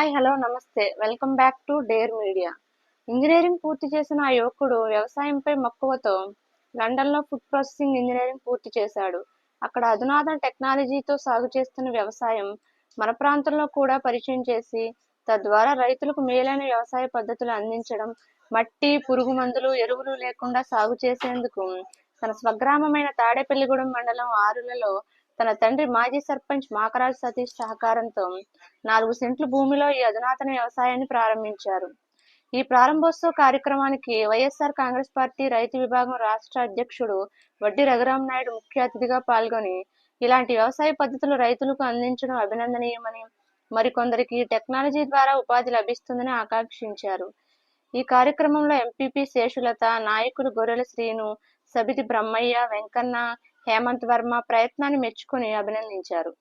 Hi hello నమస్తే. Welcome back to dare media. Engineering పూర్తి చేసిన ఆ యువకుడు వ్యవసాయంపై మక్కువతో లండన్లో ఫుడ్ ప్రాసెసింగ్ ఇంజనీరింగ్ పూర్తి చేశాడు. అక్కడ అధునాతన టెక్నాలజీతో సాగు చేస్తున్న వ్యవసాయం మన ప్రాంతంలో కూడా పరిచయం చేసి తద్వారా రైతులకు మేలైన వ్యవసాయ పద్ధతులు అందించడం మట్టి పురుగు మందులు ఎరువులు లేకుండా సాగు చేసేందుకు తన స్వగ్రామమైన తాడేపల్లిగూడెం మండలం ఆరులలో తన తండ్రి మాజీ సర్పంచ్ మాకరాజు సతీష్ సహకారంతో నాలుగు సెంట్లు భూమిలో ఈ అధునాతన వ్యవసాయాన్ని ప్రారంభించారు. ఈ ప్రారంభోత్సవ కార్యక్రమానికి వైఎస్ఆర్ కాంగ్రెస్ పార్టీ రైతు విభాగం రాష్ట్ర అధ్యక్షుడు వడ్డీ రఘురామ్ నాయుడు ముఖ్య అతిథిగా పాల్గొని ఇలాంటి వ్యవసాయ పద్ధతులు రైతులకు అందించడం అభినందనీయమని మరికొందరికి టెక్నాలజీ ద్వారా ఉపాధి లభిస్తుందని ఆకాంక్షించారు. ఈ కార్యక్రమంలో ఎంపీపీ శేషులత నాయకులు గొర్రెల శ్రీను సబితి బ్రహ్మయ్య వెంకన్న హేమంత్ వర్మ ప్రయత్నాన్ని మెచ్చుకుని అభినందించారు.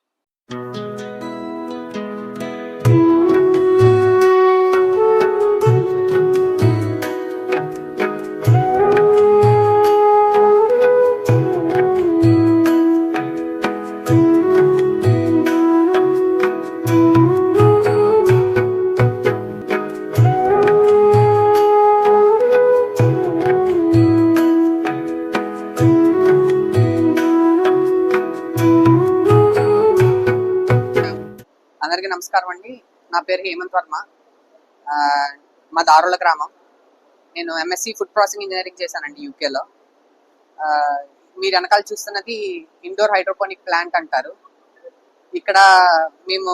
అందరికీ నమస్కారం అండి. నా పేరు హేమంత్ వర్మ. మా దారుల గ్రామం. నేను ఎంఎస్సి ఫుడ్ ప్రాసెసింగ్ ఇంజనీరింగ్ చేశానండి యూకేలో మీరు వెనకాల చూస్తున్నది ఇండోర్ హైడ్రోపోనిక్ ప్లాంట్ అంటారు. ఇక్కడ మేము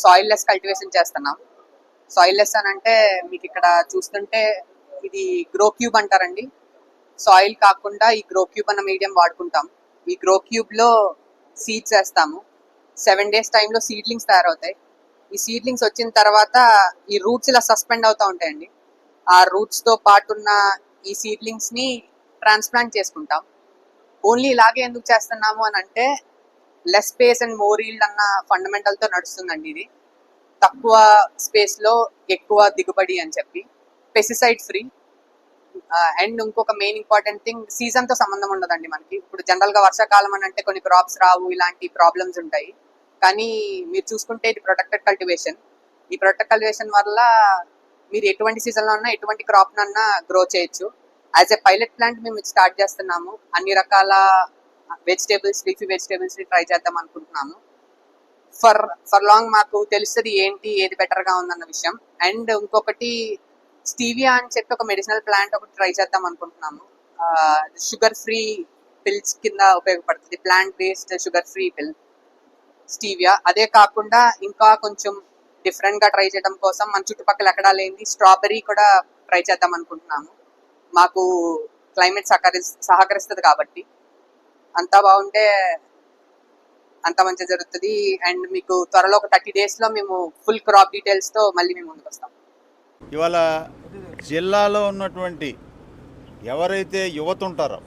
సాయిల్ లెస్ కల్టివేషన్ చేస్తున్నాం. సాయిల్ లెస్ అని అంటే మీకు ఇక్కడ చూస్తుంటే ఇది గ్రో క్యూబ్ అంటారండి. సాయిల్ కాకుండా ఈ గ్రో క్యూబ్ అన్న మీడియం వాడుకుంటాం. ఈ గ్రో క్యూబ్లో సీడ్స్ వేస్తాము. సెవెన్ డేస్ టైంలో సీడ్లింగ్స్ తయారవుతాయి. ఈ సీడ్లింగ్స్ వచ్చిన తర్వాత ఈ రూట్స్ ఇలా సస్పెండ్ అవుతూ ఉంటాయండి. ఆ రూట్స్తో పాటున్న ఈ సీడ్లింగ్స్ని ట్రాన్స్ప్లాంట్ చేసుకుంటాం. ఓన్లీ ఇలాగే ఎందుకు చేస్తున్నాము అని అంటే less space and more yield అన్న ఫండమెంటల్తో నడుస్తుందండి ఇది. తక్కువ స్పేస్లో ఎక్కువ దిగుబడి అని చెప్పి. Pesticide free. అండ్ ఇంకొక మెయిన్ ఇంపార్టెంట్ థింగ్ సీజన్తో సంబంధం ఉండదండి మనకి. ఇప్పుడు జనరల్గా వర్షాకాలం అని అంటే కొన్ని క్రాప్స్ రావు ఇలాంటి ప్రాబ్లమ్స్ ఉంటాయి. కానీ మీరు చూసుకుంటే ఇది ప్రొటెక్టెడ్ కల్టివేషన్ ఈ ప్రొటెక్ట్ కల్టివేషన్ వల్ల మీరు ఎటువంటి సీజన్లో ఉన్నా ఎటువంటి క్రాప్ నన్నా గ్రో చేయొచ్చు. యాజ్ ఎ పైలట్ ప్లాంట్ మేము స్టార్ట్ చేస్తున్నాము. అన్ని రకాల వెజిటేబుల్స్ లీఫీ వెజిటేబుల్స్ ట్రై చేద్దాం అనుకుంటున్నాము. ఫర్ ఫర్ లాంగ్ మాకు తెలుస్తుంది ఏంటి ఏది బెటర్గా ఉందన్న విషయం. అండ్ ఇంకొకటి స్టీవియా అని చెప్పి ఒక మెడిసినల్ ప్లాంట్ ఒకటి ట్రై చేద్దాం అనుకుంటున్నాము. షుగర్ ఫ్రీ పిల్స్ కింద ఉపయోగపడుతుంది. Plant based sugar free pill stevia. అదే కాకుండా ఇంకా కొంచెం డిఫరెంట్గా ట్రై చేయడం కోసం మన చుట్టుపక్కల ఎక్కడా లేని స్ట్రాబెరీ కూడా ట్రై చేద్దాం అనుకుంటున్నాము. మాకు క్లైమేట్ సహకరి సహకరిస్తుంది కాబట్టి. అంతా బాగుంటే అంత మంచి జరుగుతుంది. అండ్ మీకు త్వరలో ఒక థర్టీ డేస్లో మేము ఫుల్ క్రాప్ డీటెయిల్స్తో మళ్ళీ మేము ముందుకు వస్తాం ఇవాళ జిల్లాలో ఉన్నటువంటి ఎవరైతే యువత ఉంటారో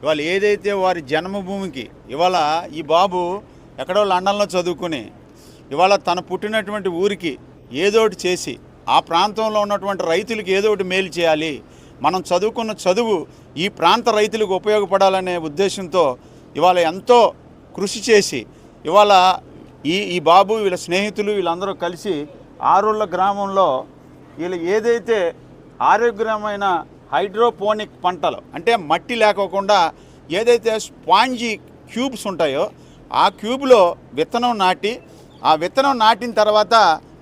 ఇవాళ ఏదైతే వారి జన్మభూమికి ఇవాళ ఈ బాబు ఎక్కడో లండన్లో చదువుకుని ఇవాళ తను పుట్టినటువంటి ఊరికి ఏదోటి చేసి ఆ ప్రాంతంలో ఉన్నటువంటి రైతులకు ఏదో ఒకటి మేలు చేయాలి. మనం చదువుకున్న చదువు ఈ ప్రాంత రైతులకు ఉపయోగపడాలనే ఉద్దేశంతో ఇవాళ ఎంతో కృషి చేసి ఇవాళ ఈ ఈ బాబు వీళ్ళ స్నేహితులు వీళ్ళందరూ కలిసి ఆరుళ్ళ గ్రామంలో వీళ్ళు ఏదైతే ఆరోగ్యకరమైన హైడ్రోపోనిక్ పంటలు అంటే మట్టి లేకోకుండా ఏదైతే స్పాంజీ క్యూబ్స్ ఉంటాయో ఆ క్యూబ్లో విత్తనం నాటి ఆ విత్తనం నాటిన తర్వాత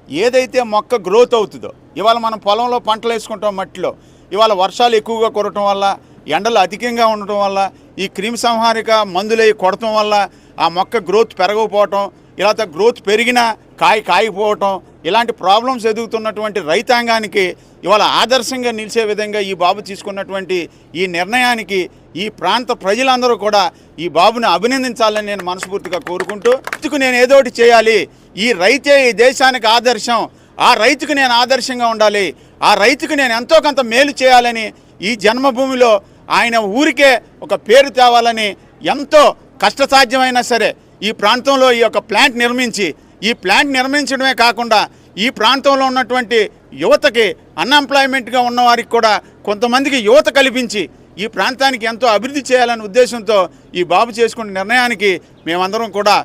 ఏదైతే మొక్క గ్రోత్ అవుతుందో ఇవాళ మనం పొలంలో పంటలు వేసుకుంటాం మట్టిలో ఇవాళ వర్షాలు ఎక్కువగా కురటం వల్ల ఎండలు అధికంగా ఉండటం వల్ల ఈ క్రిమి సంహారిక మందులై కొడటం వల్ల ఆ మొక్క గ్రోత్ పెరగకపోవటం ఇలా గ్రోత్ పెరిగినా కాయ కాయకపోవటం ఇలాంటి ప్రాబ్లమ్స్ ఎదుగుతున్నటువంటి రైతాంగానికి ఇవాళ ఆదర్శంగా నిలిచే విధంగా ఈ బాబు తీసుకున్నటువంటి ఈ నిర్ణయానికి ఈ ప్రాంత ప్రజలందరూ కూడా ఈ బాబుని అభినందించాలని నేను మనస్ఫూర్తిగా కోరుకుంటూ రైతుకు నేను ఏదో ఒకటి చేయాలి. ఈ రైతే ఈ దేశానికి ఆదర్శం. ఆ రైతుకు నేను ఆదర్శంగా ఉండాలి. ఆ రైతుకు నేను ఎంతో కొంత మేలు చేయాలని ఈ జన్మభూమిలో ఆయన ఊరికే ఒక పేరు తేవాలని ఎంతో కష్టసాధ్యమైనా సరే ఈ ప్రాంతంలో ఈ యొక్క ప్లాంట్ నిర్మించి ఈ ప్లాంట్ నిర్మించడమే కాకుండా ఈ ప్రాంతంలో ఉన్నటువంటి యువతకి అన్ఎంప్లాయ్మెంట్గా ఉన్నవారికి కూడా కొంతమందికి యువత కల్పించి ఈ ప్రాంతానికి ఎంతో అభివృద్ధి చేయాలనే ఉద్దేశంతో ఈ బాబు చేసుకున్న నిర్ణయానికి మేమందరం కూడా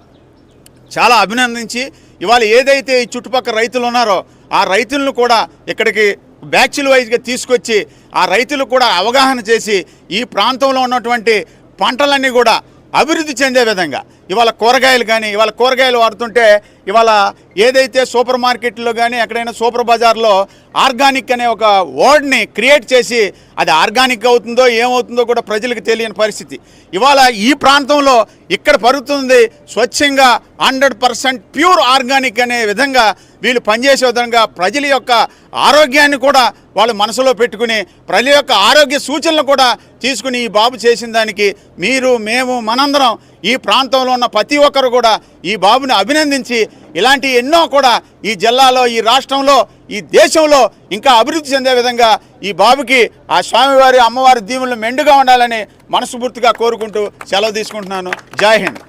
చాలా అభినందించి ఇవాళ ఏదైతే ఈ చుట్టుపక్కల రైతులు ఉన్నారో ఆ రైతులను కూడా ఇక్కడికి బ్యాచ్ల వైజ్గా తీసుకొచ్చి ఆ రైతులు కూడా అవగాహన చేసి ఈ ప్రాంతంలో ఉన్నటువంటి పంటలన్నీ కూడా అభివృద్ధి చెందే విధంగా ఇవాళ కూరగాయలు కానీ ఇవాళ కూరగాయలు వాడుతుంటే ఇవాళ ఏదైతే సూపర్ మార్కెట్లో కానీ ఎక్కడైనా సూపర్ బజార్లో ఆర్గానిక్ అనే ఒక వర్డ్ని క్రియేట్ చేసి అది ఆర్గానిక్ అవుతుందో ఏమవుతుందో కూడా ప్రజలకు తెలియని పరిస్థితి. ఇవాళ ఈ ప్రాంతంలో ఇక్కడ పరుగుతుంది స్వచ్ఛంగా హండ్రెడ్ పర్సెంట్ ప్యూర్ ఆర్గానిక్ అనే విధంగా వీళ్ళు పనిచేసే విధంగా ప్రజల యొక్క ఆరోగ్యాన్ని కూడా వాళ్ళు మనసులో పెట్టుకుని ప్రజల యొక్క ఆరోగ్య సూచనలు కూడా తీసుకుని ఈ బాబు చేసిన దానికి మీరు మేము మనందరం ఈ ప్రాంతంలో ఉన్న ప్రతి ఒక్కరు కూడా ఈ బాబుని అభినందించి ఇలాంటి ఎన్నో కూడా ఈ జిల్లాలో ఈ రాష్ట్రంలో ఈ దేశంలో ఇంకా అభివృద్ధి చెందే విధంగా ఈ బాబుకి ఆ స్వామివారి అమ్మవారి దీవులు మెండుగా ఉండాలని మనస్ఫూర్తిగా కోరుకుంటూ సెలవు తీసుకుంటున్నాను. జై హింద్.